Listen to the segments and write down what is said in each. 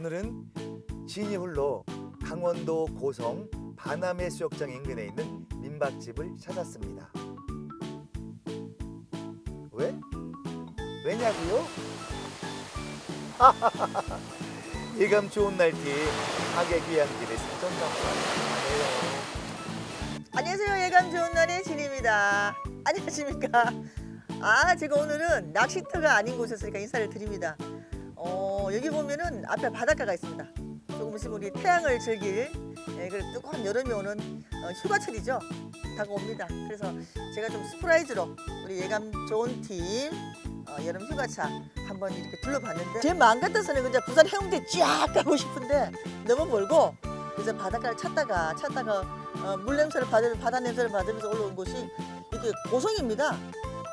오늘은 진이 홀로 강원도 고성 바남해 수욕장 인근에 있는 민박집을 찾았습니다. 왜? 왜냐고요? 예감 좋은 날뒤에 가게 귀향길에 방문하네요. 안녕하세요. 예감 좋은 날의 진입니다. 안녕하십니까. 아, 제가 오늘은 낚시터가 아닌 곳에서니까 인사를 드립니다. 어, 여기 보면은 앞에 바닷가가 있습니다. 조금 있으면 우리 태양을 즐길 예, 그리고 뜨거운 여름이 오는 어, 휴가철이죠. 다가옵니다. 그래서 제가 좀 스프라이즈로 우리 예감 좋은 팀 어, 여름 휴가차 한번 이렇게 둘러봤는데 제 마음 같아서는 그냥 부산 해운대 쫙 가고 싶은데 너무 멀고 그래서 바닷가를 찾다가 찾다가 어, 물 냄새를 받으 바다 냄새를 받으면서 올라온 곳이 이게 고성입니다.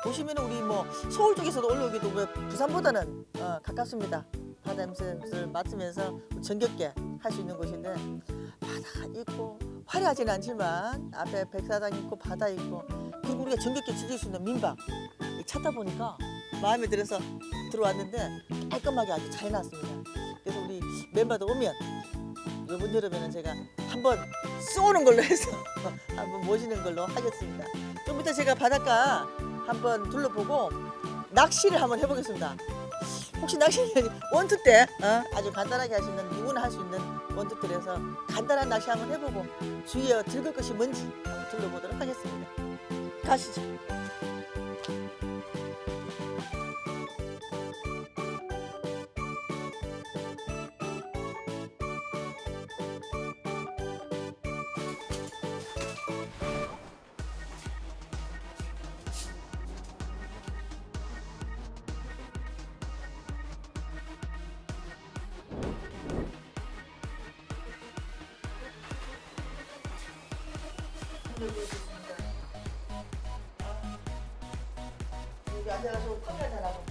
보시면 우리 뭐 서울 쪽에서도 올라오기도 뭐 부산보다는 어, 가깝습니다. 바다 냄새를 맡으면서 정겹게 할 수 있는 곳인데 바다가 있고 화려하진 않지만 앞에 백사장 있고 바다 있고 그리고 우리가 정겹게 즐길 수 있는 민박 이 찾다 보니까 마음에 들어서 들어왔는데 깔끔하게 아주 잘 나왔습니다. 그래서 우리 멤버들 오면 이번 여름에는 제가 한번 쏘는 걸로 해서 한번 모시는 걸로 하겠습니다. 좀 이따 제가 바닷가 한번 둘러보고 낚시를 한번 해보겠습니다. 혹시 낚시는 원투 때 어? 아주 간단하게 할 수 있는 누구나 할 수 있는 원투 때에서 간단한 낚시 한번 해보고 주위에 들을 것이 뭔지 한번 둘러보도록 하겠습니다. 가시죠. 여기 앉아서 카메라 잘하고.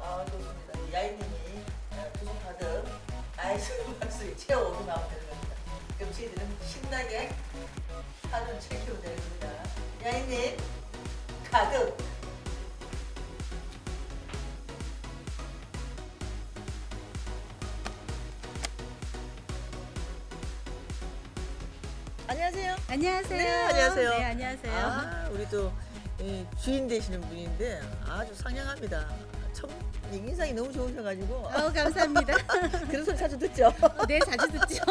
아, 좋습니다. 이 야인님이 두손 가득 아이스 박스에 채워오고 나오면 되는 겁니다. 그럼 저희들은 신나게 사전 체크로 내립니다. 야인님, 가득. 안녕하세요. 안녕하세요. 네, 안녕하세요. 네, 안녕하세요. 아, 우리 또 예, 주인 되시는 분인데 아주 상냥합니다. 참 인상이 너무 좋으셔가지고 아우 감사합니다. 그런 소리 자주 듣죠. 네, 자주 듣죠.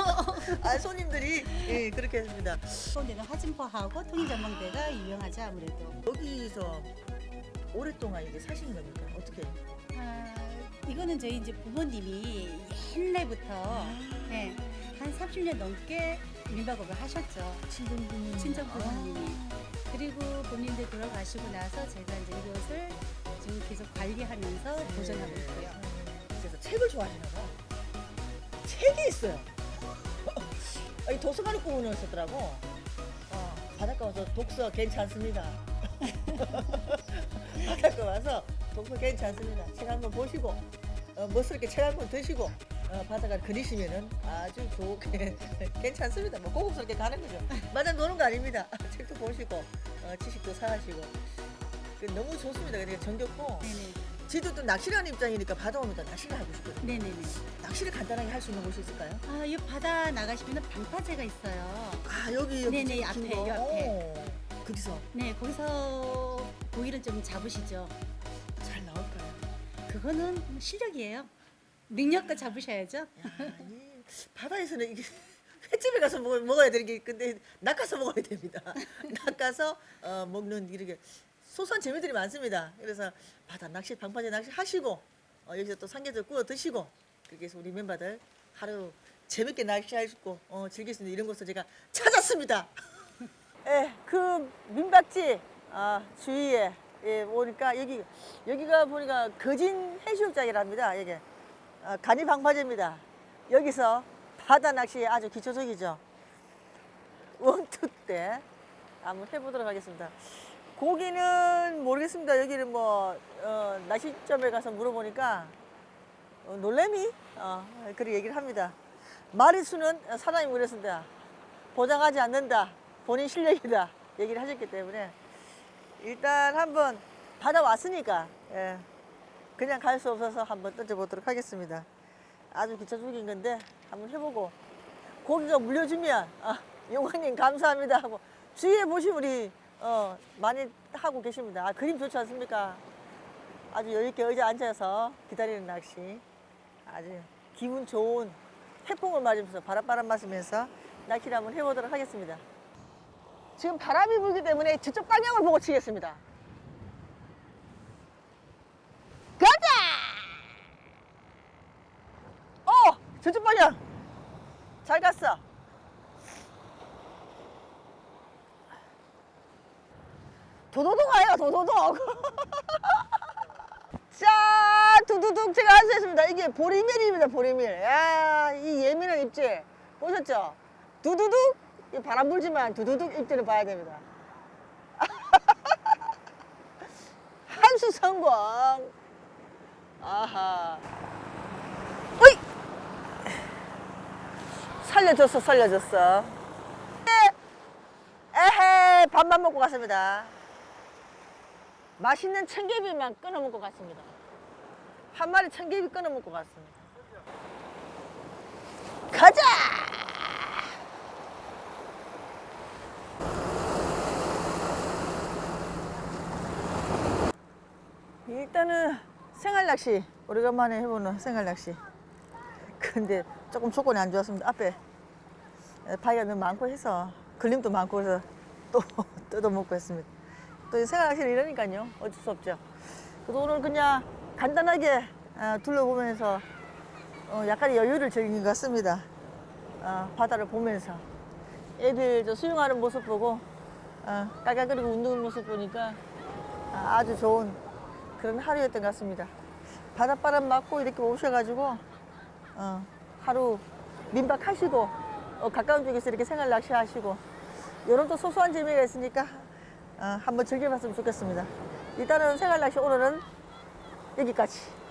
아 손님들이 예, 그렇게 했습니다. 서울대는 화진포하고 통일전망대가 유명하죠 아무래도. 여기서 오랫동안 이게 사신 겁니까? 어떻게? 아, 이거는 저희 이제 부모님이 옛날부터 네, 한 30년 넘게 민박업을 하셨죠. 친정분 친정 부모님이. 그리고 본인들 돌아가시고 나서 제가 이제 이것을 지금 계속 관리하면서 보존하고 있고요. 그래서 책을 좋아하시나 봐. 책이 있어요. 이 도서관을 꾸며놓으셨더라고. 어, 바닷가 와서 독서 괜찮습니다. 바닷가 와서 독서 괜찮습니다. 책 한번 보시고 어, 멋스럽게 책한번 드시고 어, 바닷가 그리시면은 아주 좋게 괜찮습니다. 뭐 고급스럽게 가는 거죠. 맞아 노는 거 아닙니다. 책도 보시고 어, 지식도 사가시고 그 너무 좋습니다. 그러니까 정겹고 네네. 지도 또 낚시를 하는 입장이니까 바다 오면 또 낚시를 하고 싶거든요. 네네네. 낚시를 간단하게 할 수 있는 곳이 있을까요? 아, 이 바다 나가시면 방파제가 있어요. 아 여기 여기 네네, 긴 앞에, 거. 요 앞에. 오, 거기서 네, 거기서 고기를 좀 잡으시죠. 잘 나올까요? 그거는 실력이에요. 능력과 잡으셔야죠. 야, 이 바다에서는 이게 횟집에 가서 먹, 먹어야 되는 게 근데 낚아서 먹어야 됩니다. 낚아서 어, 먹는 이렇게 소소한 재미들이 많습니다. 그래서 바다 낚시 방파제 낚시 하시고 어, 여기서 또 삼계절 구워 드시고 그렇게 해서 우리 멤버들 하루 재밌게 낚시하시고 어, 즐길 수 있는 이런 곳을 제가 찾았습니다. 예, 그 민박지 아, 주위에 예, 보니까 여기 여기가 보니까 거진 해수욕장이랍니다. 여기 아, 간이 방파제입니다. 여기서 바다 낚시 아주 기초적이죠. 원투 때 한번 해보도록 하겠습니다. 고기는 모르겠습니다. 여기는 뭐 어, 낚시점에 가서 물어보니까 어, 놀래미 어, 그렇게 얘기를 합니다. 마리수는 사람이 물었습니다. 보장하지 않는다. 본인 실력이다. 얘기를 하셨기 때문에 일단 한번 받아 왔으니까 예, 그냥 갈 수 없어서 한번 던져보도록 하겠습니다. 아주 기초적인 건데 한번 해보고 고기가 물려주면 아, 용화님 감사합니다 하고 주위에 보시면 우리 어, 많이 하고 계십니다. 아, 그림 좋지 않습니까? 아주 여유있게 의자 앉아서 기다리는 낚시 아주 기분 좋은 해풍을 맞으면서 바람바람 맞으면서 낚시를 한번 해보도록 하겠습니다. 지금 바람이 불기 때문에 저쪽 방향을 보고 치겠습니다. 가자! 어! 저쪽 방향! 잘 갔어. 도도독 와요, 도도독. 자, 두두둑 제가 있습니다. 이게 보리밀입니다, 보리밀. 야, 이 예민한 입질. 보셨죠? 두두둑? 이 바람 불지만 두두둑 입질을 봐야 됩니다. 한수 성공. 아하. 어이! 살려줬어, 살려줬어. 에헤, 밥만 먹고 갔습니다. 맛있는 청개비만 끊어 먹고 갔습니다. 한 마리 청개비 끊어 먹고 갔습니다. 가자! 일단은 생활 낚시 오래간만에 해보는 생활 낚시. 근데 조금 조건이 안 좋았습니다. 앞에 바위가 너무 많고 해서 걸림도 많고 해서 또 뜯어먹고 했습니다. 또이 생활 낚시는 이러니까요. 어쩔 수 없죠. 그래서 오늘 그냥 간단하게 어, 둘러보면서 어, 약간의 여유를 즐긴 것 같습니다. 어, 바다를 보면서 애들 저 수영하는 모습 보고 어, 깔깔거리고 웃는 모습 보니까 아, 아주 좋은 그런 하루였던 것 같습니다. 바닷바람 맞고 이렇게 오셔가지고 어, 하루 민박하시고 어, 가까운 쪽에서 이렇게 생활 낚시하시고 이런 또 소소한 재미가 있으니까 어, 한번 즐겨봤으면 좋겠습니다. 일단은 생활 낚시 오늘은 여기까지.